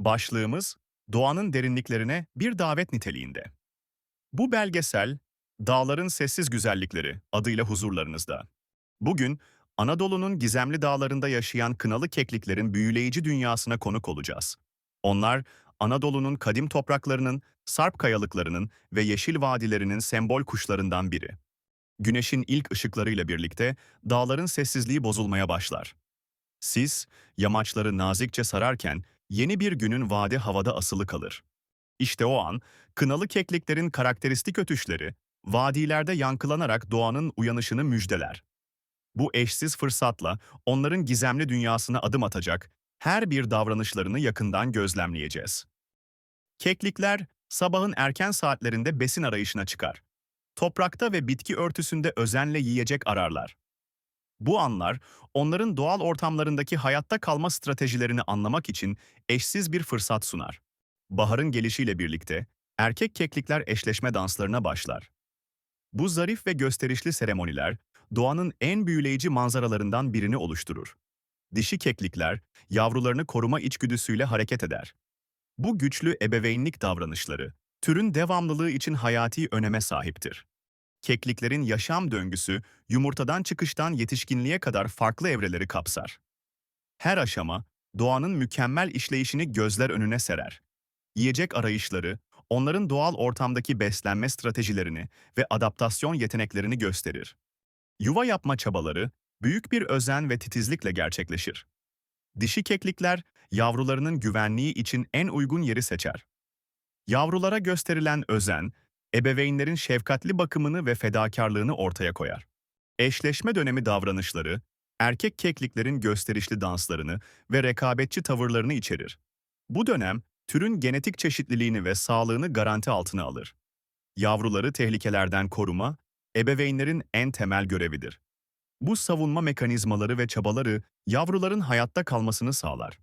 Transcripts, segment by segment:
Başlığımız, doğanın derinliklerine bir davet niteliğinde. Bu belgesel, Dağların Sessiz Güzellikleri adıyla huzurlarınızda. Bugün, Anadolu'nun gizemli dağlarında yaşayan kınalı kekliklerin büyüleyici dünyasına konuk olacağız. Onlar, Anadolu'nun kadim topraklarının, sarp kayalıklarının ve yeşil vadilerinin sembol kuşlarından biri. Güneşin ilk ışıklarıyla birlikte dağların sessizliği bozulmaya başlar. Sis, yamaçları nazikçe sararken yeni bir günün vadi havada asılı kalır. İşte o an, kınalı kekliklerin karakteristik ötüşleri, vadilerde yankılanarak doğanın uyanışını müjdeler. Bu eşsiz fırsatla onların gizemli dünyasına adım atacak, her bir davranışlarını yakından gözlemleyeceğiz. Keklikler, sabahın erken saatlerinde besin arayışına çıkar. Toprakta ve bitki örtüsünde özenle yiyecek ararlar. Bu anlar, onların doğal ortamlarındaki hayatta kalma stratejilerini anlamak için eşsiz bir fırsat sunar. Baharın gelişiyle birlikte erkek keklikler eşleşme danslarına başlar. Bu zarif ve gösterişli seremoniler doğanın en büyüleyici manzaralarından birini oluşturur. Dişi keklikler yavrularını koruma içgüdüsüyle hareket eder. Bu güçlü ebeveynlik davranışları türün devamlılığı için hayati öneme sahiptir. Kekliklerin yaşam döngüsü yumurtadan çıkıştan yetişkinliğe kadar farklı evreleri kapsar. Her aşama doğanın mükemmel işleyişini gözler önüne serer. Yiyecek arayışları, onların doğal ortamdaki beslenme stratejilerini ve adaptasyon yeteneklerini gösterir. Yuva yapma çabaları büyük bir özen ve titizlikle gerçekleşir. Dişi keklikler yavrularının güvenliği için en uygun yeri seçer. Yavrulara gösterilen özen, ebeveynlerin şefkatli bakımını ve fedakarlığını ortaya koyar. Eşleşme dönemi davranışları, erkek kekliklerin gösterişli danslarını ve rekabetçi tavırlarını içerir. Bu dönem, türün genetik çeşitliliğini ve sağlığını garanti altına alır. Yavruları tehlikelerden koruma, ebeveynlerin en temel görevidir. Bu savunma mekanizmaları ve çabaları yavruların hayatta kalmasını sağlar.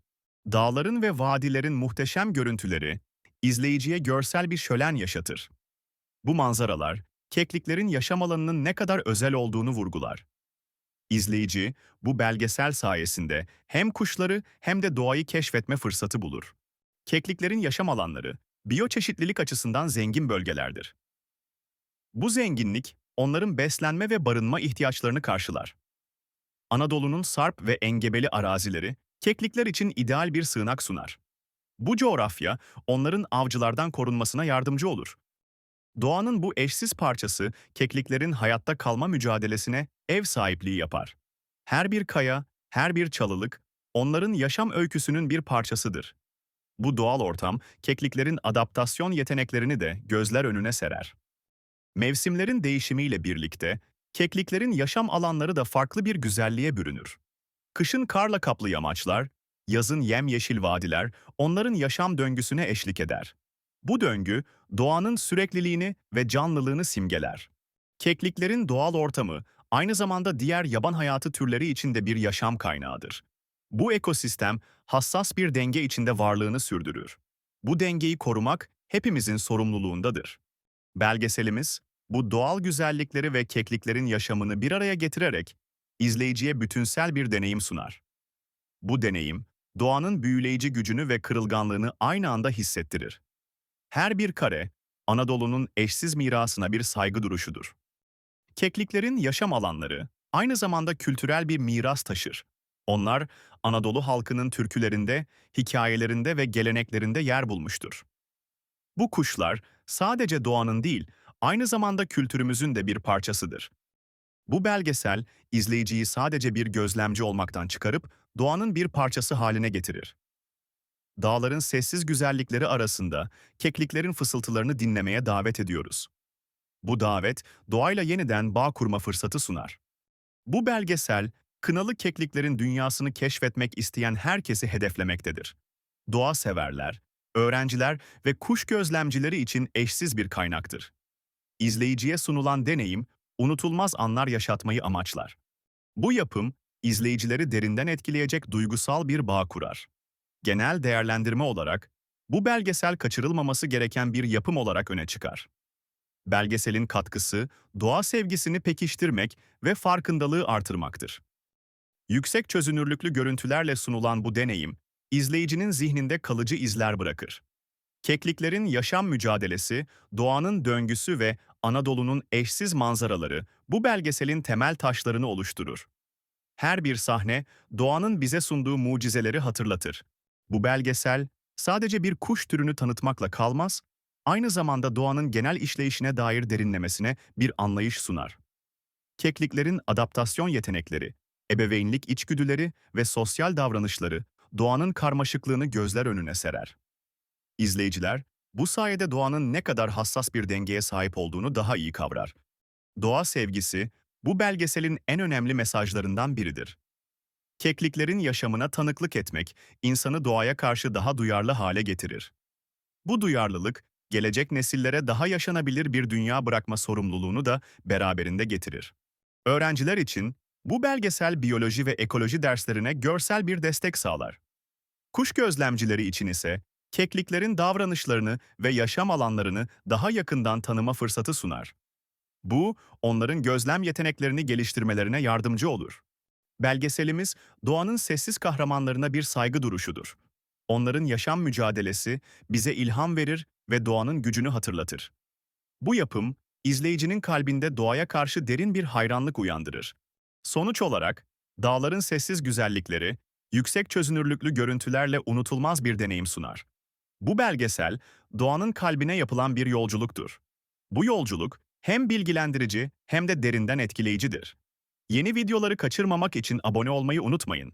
Dağların ve vadilerin muhteşem görüntüleri, izleyiciye görsel bir şölen yaşatır. Bu manzaralar, kekliklerin yaşam alanının ne kadar özel olduğunu vurgular. İzleyici, bu belgesel sayesinde hem kuşları hem de doğayı keşfetme fırsatı bulur. Kekliklerin yaşam alanları, biyoçeşitlilik açısından zengin bölgelerdir. Bu zenginlik, onların beslenme ve barınma ihtiyaçlarını karşılar. Anadolu'nun sarp ve engebeli arazileri, keklikler için ideal bir sığınak sunar. Bu coğrafya, onların avcılardan korunmasına yardımcı olur. Doğanın bu eşsiz parçası, kekliklerin hayatta kalma mücadelesine ev sahipliği yapar. Her bir kaya, her bir çalılık, onların yaşam öyküsünün bir parçasıdır. Bu doğal ortam, kekliklerin adaptasyon yeteneklerini de gözler önüne serer. Mevsimlerin değişimiyle birlikte, kekliklerin yaşam alanları da farklı bir güzelliğe bürünür. Kışın karla kaplı yamaçlar, yazın yemyeşil vadiler onların yaşam döngüsüne eşlik eder. Bu döngü, doğanın sürekliliğini ve canlılığını simgeler. Kekliklerin doğal ortamı, aynı zamanda diğer yaban hayatı türleri için de bir yaşam kaynağıdır. Bu ekosistem, hassas bir denge içinde varlığını sürdürür. Bu dengeyi korumak hepimizin sorumluluğundadır. Belgeselimiz, bu doğal güzellikleri ve kekliklerin yaşamını bir araya getirerek izleyiciye bütünsel bir deneyim sunar. Bu deneyim, doğanın büyüleyici gücünü ve kırılganlığını aynı anda hissettirir. Her bir kare, Anadolu'nun eşsiz mirasına bir saygı duruşudur. Kekliklerin yaşam alanları aynı zamanda kültürel bir miras taşır. Onlar, Anadolu halkının türkülerinde, hikayelerinde ve geleneklerinde yer bulmuştur. Bu kuşlar sadece doğanın değil, aynı zamanda kültürümüzün de bir parçasıdır. Bu belgesel, izleyiciyi sadece bir gözlemci olmaktan çıkarıp doğanın bir parçası haline getirir. Dağların sessiz güzellikleri arasında kekliklerin fısıltılarını dinlemeye davet ediyoruz. Bu davet, doğayla yeniden bağ kurma fırsatı sunar. Bu belgesel, kınalı kekliklerin dünyasını keşfetmek isteyen herkesi hedeflemektedir. Doğa severler, öğrenciler ve kuş gözlemcileri için eşsiz bir kaynaktır. İzleyiciye sunulan deneyim, unutulmaz anlar yaşatmayı amaçlar. Bu yapım, izleyicileri derinden etkileyecek duygusal bir bağ kurar. Genel değerlendirme olarak, bu belgesel kaçırılmaması gereken bir yapım olarak öne çıkar. Belgeselin katkısı, doğa sevgisini pekiştirmek ve farkındalığı artırmaktır. Yüksek çözünürlüklü görüntülerle sunulan bu deneyim, izleyicinin zihninde kalıcı izler bırakır. Kekliklerin yaşam mücadelesi, doğanın döngüsü ve Anadolu'nun eşsiz manzaraları bu belgeselin temel taşlarını oluşturur. Her bir sahne doğanın bize sunduğu mucizeleri hatırlatır. Bu belgesel sadece bir kuş türünü tanıtmakla kalmaz, aynı zamanda doğanın genel işleyişine dair derinlemesine bir anlayış sunar. Kekliklerin adaptasyon yetenekleri, ebeveynlik içgüdüleri ve sosyal davranışları doğanın karmaşıklığını gözler önüne serer. İzleyiciler, bu sayede doğanın ne kadar hassas bir dengeye sahip olduğunu daha iyi kavrar. Doğa sevgisi, bu belgeselin en önemli mesajlarından biridir. Kekliklerin yaşamına tanıklık etmek, insanı doğaya karşı daha duyarlı hale getirir. Bu duyarlılık, gelecek nesillere daha yaşanabilir bir dünya bırakma sorumluluğunu da beraberinde getirir. Öğrenciler için bu belgesel biyoloji ve ekoloji derslerine görsel bir destek sağlar. Kuş gözlemcileri için ise kekliklerin davranışlarını ve yaşam alanlarını daha yakından tanıma fırsatı sunar. Bu, onların gözlem yeteneklerini geliştirmelerine yardımcı olur. Belgeselimiz, doğanın sessiz kahramanlarına bir saygı duruşudur. Onların yaşam mücadelesi bize ilham verir ve doğanın gücünü hatırlatır. Bu yapım, izleyicinin kalbinde doğaya karşı derin bir hayranlık uyandırır. Sonuç olarak, dağların sessiz güzellikleri, yüksek çözünürlüklü görüntülerle unutulmaz bir deneyim sunar. Bu belgesel, doğanın kalbine yapılan bir yolculuktur. Bu yolculuk hem bilgilendirici hem de derinden etkileyicidir. Yeni videoları kaçırmamak için abone olmayı unutmayın.